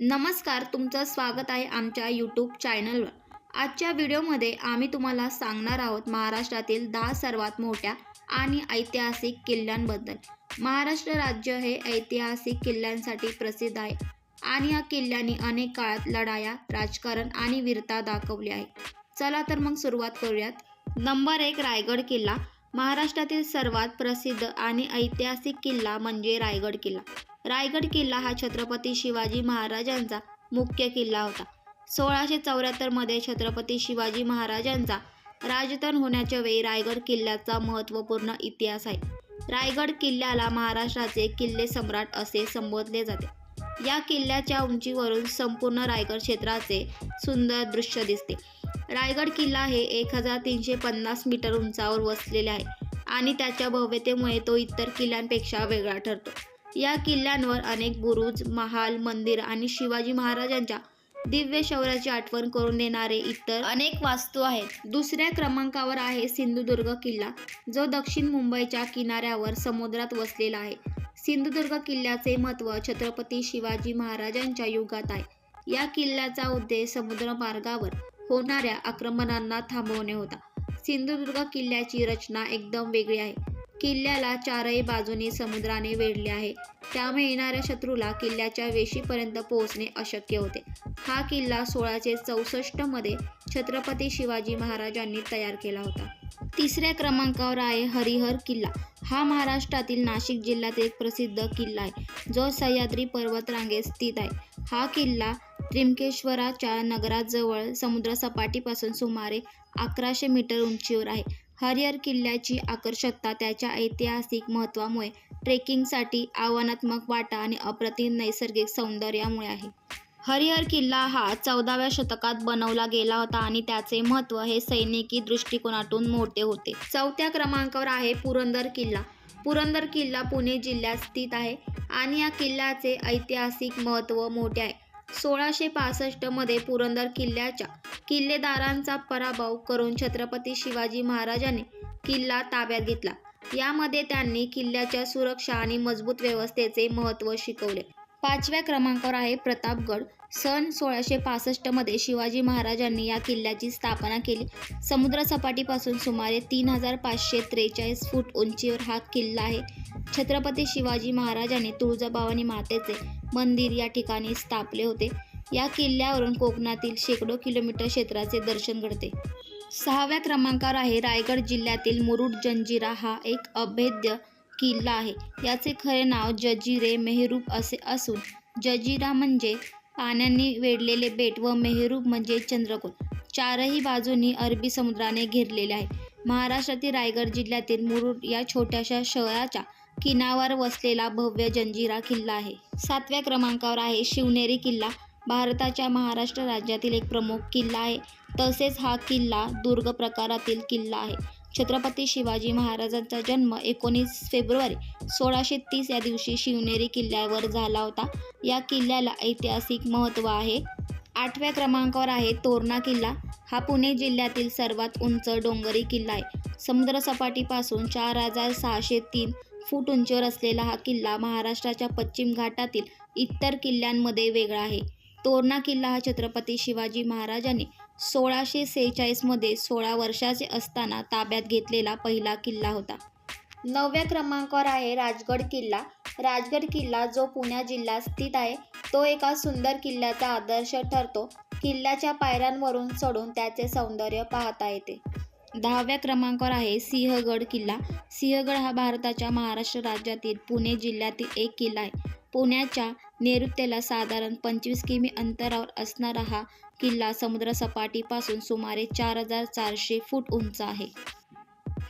नमस्कार तुमचं स्वागत आहे आमच्या यूट्यूब चॅनलवर आजच्या व्हिडिओमध्ये आम्ही तुम्हाला सांगणार आहोत महाराष्ट्रातील दहा सर्वात मोठ्या आणि ऐतिहासिक किल्ल्यांबद्दल. महाराष्ट्र राज्य हे ऐतिहासिक किल्ल्यांसाठी प्रसिद्ध आहे आणि या किल्ल्यांनी अनेक काळात लढाया राजकारण आणि वीरता दाखवली आहे. चला तर मग सुरुवात करूयात. नंबर एक रायगड किल्ला. महाराष्ट्रातील सर्वात प्रसिद्ध आणि ऐतिहासिक किल्ला म्हणजे रायगड किल्ला. रायगड किल्ला हा छत्रपती शिवाजी महाराजांचा मुख्य किल्ला होता. सोळाशे चौऱ्याहत्तरमध्ये छत्रपती शिवाजी महाराजांचा राजतन होण्याच्या वेळी रायगड किल्ल्याचा महत्त्वपूर्ण इतिहास आहे. रायगड किल्ल्याला महाराष्ट्राचे किल्ले सम्राट असे संबोधले जाते. या किल्ल्याच्या उंचीवरून संपूर्ण रायगड क्षेत्राचे सुंदर दृश्य दिसते. रायगड किल्ला हे एक हजार तीनशे पन्नास मीटर उंचावर वसलेले आहे आणि त्याच्या भव्यतेमुळे तो इतर किल्ल्यांपेक्षा वेगळा ठरतो. या किल्ल्यांवर अनेक बुरुज महाल मंदिर आणि शिवाजी महाराजांच्या दिव्य शौर्याची आठवण करून देणारे इतर अनेक वास्तू आहेत. दुसऱ्या क्रमांकावर आहे सिंधुदुर्ग किल्ला जो दक्षिण मुंबईच्या किनाऱ्यावर समुद्रात वसलेला आहे. सिंधुदुर्ग किल्ल्याचे महत्त्व छत्रपती शिवाजी महाराजांच्या युगात आहे. या किल्ल्याचा उद्देश समुद्रमार्गावर होणाऱ्या आक्रमणांना थांबवणे होता. सिंधुदुर्ग किल्ल्याची रचना एकदम वेगळी आहे. किल्ल्याला चारही बाजूने समुद्राने वेढले आहे. त्यामुळे येणाऱ्या शत्रूला किल्ल्याच्या वेशीपर्यंत पोहोचणे अशक्य होते. हा किल्ला सोळाशे चौसष्टमध्ये छत्रपती शिवाजी महाराजांनी तयार केला होता. तिसऱ्या क्रमांकावर आहे हरिहर किल्ला. हा महाराष्ट्रातील नाशिक जिल्ह्यातील एक प्रसिद्ध किल्ला आहे जो सह्याद्री पर्वतरांगेत स्थित आहे. हा किल्ला त्रिमकेश्वराच्या नगराजवळ समुद्रसपाटीपासून सुमारे अकराशे मीटर उंचीवर आहे. हरिहर किल्ल्याची आकर्षकता त्याच्या ऐतिहासिक महत्त्वामुळे ट्रेकिंगसाठी आव्हानात्मक वाटा आणि अप्रतिम नैसर्गिक सौंदर्यामुळे आहे. हरिहर किल्ला हा चौदाव्या शतकात बनवला गेला होता आणि त्याचे महत्त्व हे सैनिकी दृष्टिकोनातून मोठे होते. चौथ्या क्रमांकावर आहे पुरंदर किल्ला. पुरंदर किल्ला पुणे जिल्ह्यात स्थित आहे आणि या किल्ल्याचे ऐतिहासिक महत्त्व मोठे आहे. सोळाशे पासष्टमध्ये पुरंदर किल्ल्याच्या किल्लेदारांचा पराभव करून छत्रपती शिवाजी महाराजांनी किल्ला ताब्यात घेतला. यामध्ये त्यांनी किल्ल्याच्या सुरक्षा आणि मजबूत व्यवस्थेचे महत्त्व शिकवले. पाचव्या क्रमांकावर आहे प्रतापगड. सन सोळाशे पासष्टमध्ये शिवाजी महाराजांनी या किल्ल्याची स्थापना केली. समुद्रसपाटीपासून सुमारे तीन हजार पाचशे त्रेचाळीस फूट उंचीवर हा किल्ला आहे. छत्रपती शिवाजी महाराजांनी तुळजाभवानी मातेचे मंदिर या ठिकाणी स्थापले होते. या किल्ल्यावरून कोकणातील शेकडो किलोमीटर क्षेत्राचे दर्शन घडते. सहाव्या क्रमांकावर आहे रायगड जिल्ह्यातील मुरुड जंजिरा हा एक अभेद्य किल्ला आहे. याचे खरे नाव जजिरे मेहरूप असे असून जजिरा म्हणजे पाण्याने वेढलेले बेट व मेहरूप म्हणजे चंद्रकोल चारही बाजूनी अरबी समुद्राने घेरलेले आहे. महाराष्ट्रातील रायगड जिल्ह्यातील मुरुड या छोट्याशा शहराच्या किनावर वसलेला भव्य जंजिरा किल्ला आहे. सातव्या क्रमांकावर आहे शिवनेरी किल्ला. भारताच्या महाराष्ट्र राज्यातील एक प्रमुख किल्ला आहे. तसेच हा किल्ला दुर्ग प्रकारातील किल्ला आहे. छत्रपती शिवाजी महाराजांचा जन्म एकोणीस फेब्रुवारी सोळाशे तीस या दिवशी शिवनेरी किल्ल्यावर झाला होता. या किल्ल्याला ऐतिहासिक महत्त्व आहे. आठव्या क्रमांकावर आहे तोरणा किल्ला. हा पुणे जिल्ह्यातील सर्वात उंच डोंगरी किल्ला आहे. समुद्रसपाटीपासून चार हजार सहाशे तीन फूट उंचीवर असलेला हा किल्ला महाराष्ट्राच्या पश्चिम घाटातील इतर किल्ल्यांमध्ये वेगळा आहे. तोरणा किल्ला हा छत्रपती शिवाजी महाराजांनी सोळाशे सेहेचाळीसमध्ये सोळा वर्षाचे असताना ताब्यात घेतलेला पहिला किल्ला होता. नवव्या क्रमांकावर आहे राजगड किल्ला. राजगड किल्ला जो पुण्या जिल्ह्यात स्थित आहे तो एका सुंदर किल्ल्याचा आदर्श ठरतो. किल्ल्याच्या पायऱ्यांवरून चढून त्याचे सौंदर्य पाहता येते. दहाव्या क्रमांकावर आहे सिंहगड किल्ला. सिंहगड हा भारताच्या महाराष्ट्र राज्यातील पुणे जिल्ह्यातील एक किल्ला आहे. पुण्याच्या नैऋत्येला साधारण पंचवीस किमी अंतरावर असणारा हा किल्ला समुद्रसपाटीपासून सुमारे चार हजार चारशे फूट उंच आहे.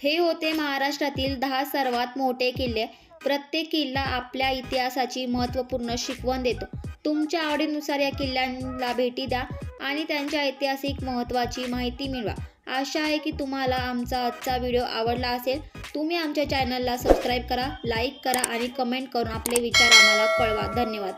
हे होते महाराष्ट्रातील दहा सर्वात मोठे किल्ले. प्रत्येक किल्ला आपल्या इतिहासाची महत्त्वपूर्ण शिकवण देतो. तुमच्या आवडीनुसार या किल्ल्यांना भेटी द्या आणि त्यांच्या ऐतिहासिक महत्त्वाची माहिती मिळवा. आशा आहे की तुम्हाला आमचा आजचा व्हिडिओ आवडला असेल. तुम्ही आमच्या चॅनलला सबस्क्राईब करा लाईक करा आणि कमेंट करून आपले विचार आम्हाला कळवा. धन्यवाद.